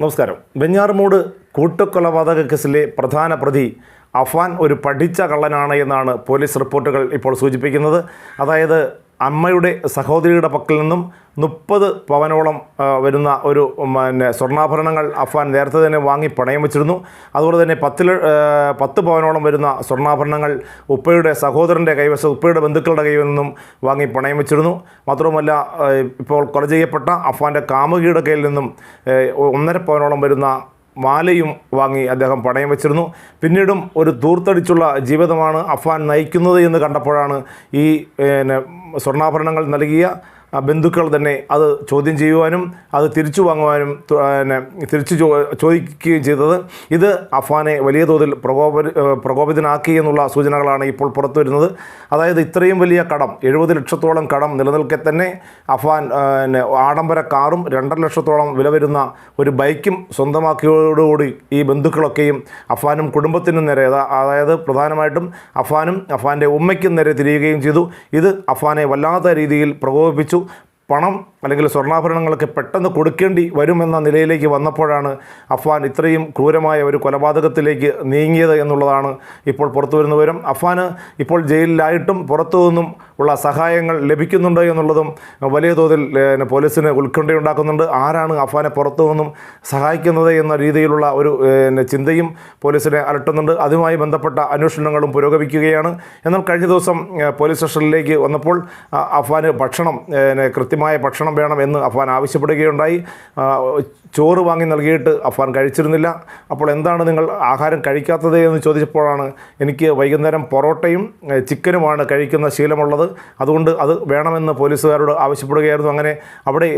നമസ്കാരം. വെഞ്ഞാറുമൂട് കൂട്ടക്കൊലപാതക കേസിലെ പ്രധാന പ്രതി അഫാൻ ഒരു പഠിച്ച കള്ളനാണ് എന്നാണ് പോലീസ് റിപ്പോർട്ടുകൾ ഇപ്പോൾ സൂചിപ്പിക്കുന്നത്. അതായത് അമ്മയുടെ സഹോദരിയുടെ പക്കൽ നിന്നും മുപ്പത് പവനോളം വരുന്ന ഒരു പിന്നെ സ്വർണാഭരണങ്ങൾ അഫ്വാൻ നേരത്തെ തന്നെ വാങ്ങി പണയം വെച്ചിരുന്നു. അതുപോലെ തന്നെ പത്തിൽ പത്ത് പവനോളം വരുന്ന സ്വർണാഭരണങ്ങൾ ഉപ്പയുടെ സഹോദരന്റെ കൈവശം ഉപ്പയുടെ ബന്ധുക്കളുടെ കയ്യിൽ നിന്നും വാങ്ങി പണയം വെച്ചിരുന്നു. മാത്രവുമല്ല ഇപ്പോൾ കൊല ചെയ്യപ്പെട്ട അഫ്വാന്റെ കാമുകിയുടെ കയ്യിൽ നിന്നും ഒന്നര പവനോളം വരുന്ന മാലയും വാങ്ങി അദ്ദേഹം പണയം വെച്ചിരുന്നു. പിന്നീടും ഒരു ദൂർത്തടിച്ചുള്ള ജീവിതമാണ് അഫ്വാൻ നയിക്കുന്നത് എന്ന് കണ്ടപ്പോഴാണ് ഈ പിന്നെ സ്വർണാഭരണങ്ങൾ നൽകിയ ബന്ധുക്കൾ തന്നെ അത് ചോദ്യം ചെയ്യുവാനും അത് തിരിച്ചു വാങ്ങുവാനും പിന്നെ തിരിച്ചു ചോദിക്കുകയും ചെയ്തത്. ഇത് അഫാനെ വലിയ തോതിൽ പ്രകോപ പ്രകോപിതനാക്കി എന്നുള്ള സൂചനകളാണ് ഇപ്പോൾ പുറത്തു വരുന്നത്. അതായത് ഇത്രയും വലിയ കടം എഴുപത് ലക്ഷത്തോളം കടം നിലനിൽക്കെ തന്നെ അഫാൻ പിന്നെ ആഡംബര കാറും രണ്ടര ലക്ഷത്തോളം വില വരുന്ന ഒരു ബൈക്കും സ്വന്തമാക്കിയതോടുകൂടി ഈ ബന്ധുക്കളൊക്കെയും അഫാനും കുടുംബത്തിനും നേരെ അതായത് പ്രധാനമായിട്ടും അഫാനും അഫാന്റെ ഉമ്മയ്ക്കും നേരെ തിരിയുകയും ചെയ്തു. ഇത് അഫാനെ വല്ലാത്ത രീതിയിൽ പ്രകോപിപ്പിച്ചു. പണം അല്ലെങ്കിൽ സ്വർണാഭരണങ്ങളൊക്കെ പെട്ടെന്ന് കൊടുക്കേണ്ടി വരുമെന്ന നിലയിലേക്ക് വന്നപ്പോഴാണ് അഫ്വാൻ ഇത്രയും ക്രൂരമായ ഒരു കൊലപാതകത്തിലേക്ക് നീങ്ങിയത് എന്നുള്ളതാണ് ഇപ്പോൾ പുറത്തു വരുന്ന വിവരം. അഫ്വാന് ഇപ്പോൾ ജയിലിലായിട്ടും പുറത്തു നിന്നും ഉള്ള സഹായങ്ങൾ ലഭിക്കുന്നുണ്ട് എന്നുള്ളതും വലിയ തോതിൽ പോലീസിന് ഉത്കണ്ഠയുണ്ടാക്കുന്നുണ്ട് ആരാണ് അഫ്വാനെ പുറത്തു നിന്നും സഹായിക്കുന്നത് എന്ന രീതിയിലുള്ള ഒരു ചിന്തയും പോലീസിനെ അലട്ടുന്നുണ്ട്. അതുമായി ബന്ധപ്പെട്ട അന്വേഷണങ്ങളും പുരോഗമിക്കുകയാണ്. എന്നാൽ കഴിഞ്ഞ ദിവസം പോലീസ് സ്റ്റേഷനിലേക്ക് വന്നപ്പോൾ അഫ്വാന് ഭക്ഷണം കൃത്യമായ ഭക്ഷണം വേണം എന്ന് അഫ്വാൻ ആവശ്യപ്പെടുകയുണ്ടായി. ചോറ് വാങ്ങി നൽകിയിട്ട് അഫ്വാൻ കഴിച്ചിരുന്നില്ല. അപ്പോൾ എന്താണ് നിങ്ങൾ ആഹാരം കഴിക്കാത്തത് എന്ന് ചോദിച്ചപ്പോഴാണ് എനിക്ക് വൈകുന്നേരം പൊറോട്ടയും ചിക്കനുമാണ് കഴിക്കുന്ന ശീലമുള്ളത്. അതുകൊണ്ട് അത് വേണമെന്ന് പോലീസുകാരോട് ആവശ്യപ്പെടുകയായിരുന്നു. അങ്ങനെ അവിടെ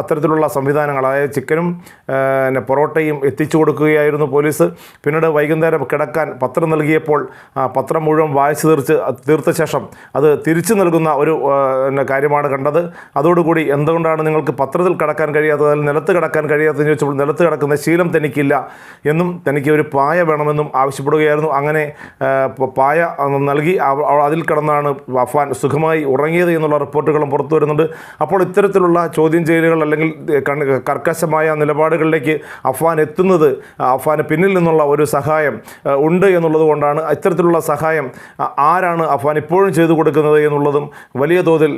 അത്തരത്തിലുള്ള സംവിധാനങ്ങൾ അതായത് ചിക്കനും പിന്നെ പൊറോട്ടയും എത്തിച്ചു കൊടുക്കുകയായിരുന്നു പോലീസ്. പിന്നീട് വൈകുന്നേരം കിടക്കാൻ പത്രം നൽകിയപ്പോൾ പത്രം മുഴുവൻ വായിച്ചു തീർച്ച് തീർത്ത ശേഷം അത് തിരിച്ചു നൽകുന്ന ഒരു കാര്യമാണ് കണ്ടത്. അതോടുകൂടി എന്തുകൊണ്ടാണ് നിങ്ങൾക്ക് പത്രത്തിൽ കടക്കാൻ കഴിയാത്തത് അല്ലെങ്കിൽ നിലത്ത് കിടക്കാൻ കഴിയാത്തതെന്ന് ചോദിച്ചപ്പോൾ നിലത്ത് കിടക്കുന്ന ശീലം തനിക്കില്ല എന്നും തനിക്ക് ഒരു പായ വേണമെന്നും ആവശ്യപ്പെടുകയായിരുന്നു. അങ്ങനെ പായ നൽകി അതിൽ കിടന്നാണ് അഫാൻ സുഖമായി ഉറങ്ങിയത് എന്നുള്ള റിപ്പോർട്ടുകളും പുറത്തു വരുന്നുണ്ട്. അപ്പോൾ ഇത്തരത്തിലുള്ള ചോദ്യം ചെയ്യലുകൾ അല്ലെങ്കിൽ കർക്കശമായ നിലപാടുകളിലേക്ക് അഫ്വാൻ എത്തുന്നത് അഫ്വാന് പിന്നിൽ നിന്നുള്ള ഒരു സഹായം ഉണ്ട് എന്നുള്ളത് കൊണ്ടാണ് ഇത്തരത്തിലുള്ള സഹായം ആരാണ് അഫ്വാൻ ഇപ്പോഴും ചെയ്തു കൊടുക്കുന്നത് എന്നുള്ളതും വലിയ തോതിൽ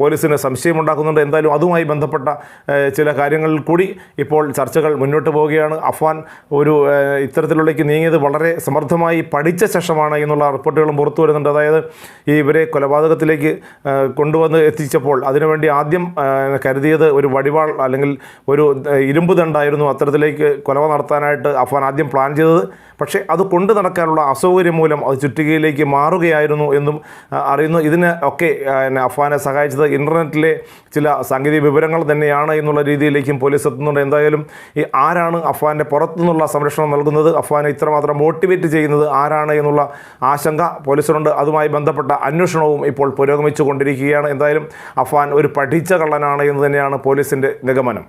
പോലീസിന് സംശയമുണ്ടാക്കുന്നുണ്ട്. എന്തായാലും അതുമായി ബന്ധപ്പെട്ട ചില കാര്യങ്ങളിൽ കൂടി ഇപ്പോൾ ചർച്ചകൾ മുന്നോട്ട് പോവുകയാണ്. അഫ്വാൻ ഒരു ഇത്തരത്തിലുള്ളേക്ക് നീങ്ങിയത് വളരെ സമർത്ഥമായി പഠിച്ച ശേഷമാണ് എന്നുള്ള റിപ്പോർട്ടുകളും പുറത്തു വരുന്നുണ്ട്. അതായത് ഈ ഇവരെ കൊലപാതകത്തിലേക്ക് കൊണ്ടുവന്ന് എത്തിച്ചപ്പോൾ അതിനുവേണ്ടി ആദ്യം കരുതിയത് ഒരു വടിവാൾ അല്ലെങ്കിൽ ഒരു ഇരുമ്പ് ദണ്ടായിരുന്നു. അത്തരത്തിലേക്ക് കൊലവ നടത്താനായിട്ട് അഫ്വാൻ ആദ്യം പ്ലാൻ ചെയ്തത്. പക്ഷേ അത് കൊണ്ടു നടക്കാനുള്ള അസൗകര്യം മൂലം അത് ചുറ്റികയിലേക്ക് മാറുകയായിരുന്നു എന്നും അറിയുന്നു. ഇതിന് ഒക്കെ അഫ്വാനെ സഹായിച്ചത് ഇന്റർനെറ്റിലെ ചില സാങ്കേതിക വിവരങ്ങൾ തന്നെയാണ് എന്നുള്ള രീതിയിലേക്കും പോലീസ് എത്തുന്നുണ്ട്. എന്തായാലും ഈ ആരാണ് അഫ്വാന്റെ പുറത്തുനിന്നുള്ള സംരക്ഷണം നൽകുന്നത്? അഫ്വാനെ ഇത്രമാത്രം മോട്ടിവേറ്റ് ചെയ്യുന്നത് ആരാണ് എന്നുള്ള ആശങ്ക പോലീസിനുണ്ട്. അതുമായി ബന്ധപ്പെട്ട അന്വേഷണവും ഇപ്പോൾ പുരോഗമിച്ചു കൊണ്ടിരിക്കുകയാണ് എന്തായാലും അഫ്വാൻ ഒരു പഠിച്ച കള്ളനാണ് എന്ന് തന്നെയാണ് പോലീസിന്റെ നിഗമനം.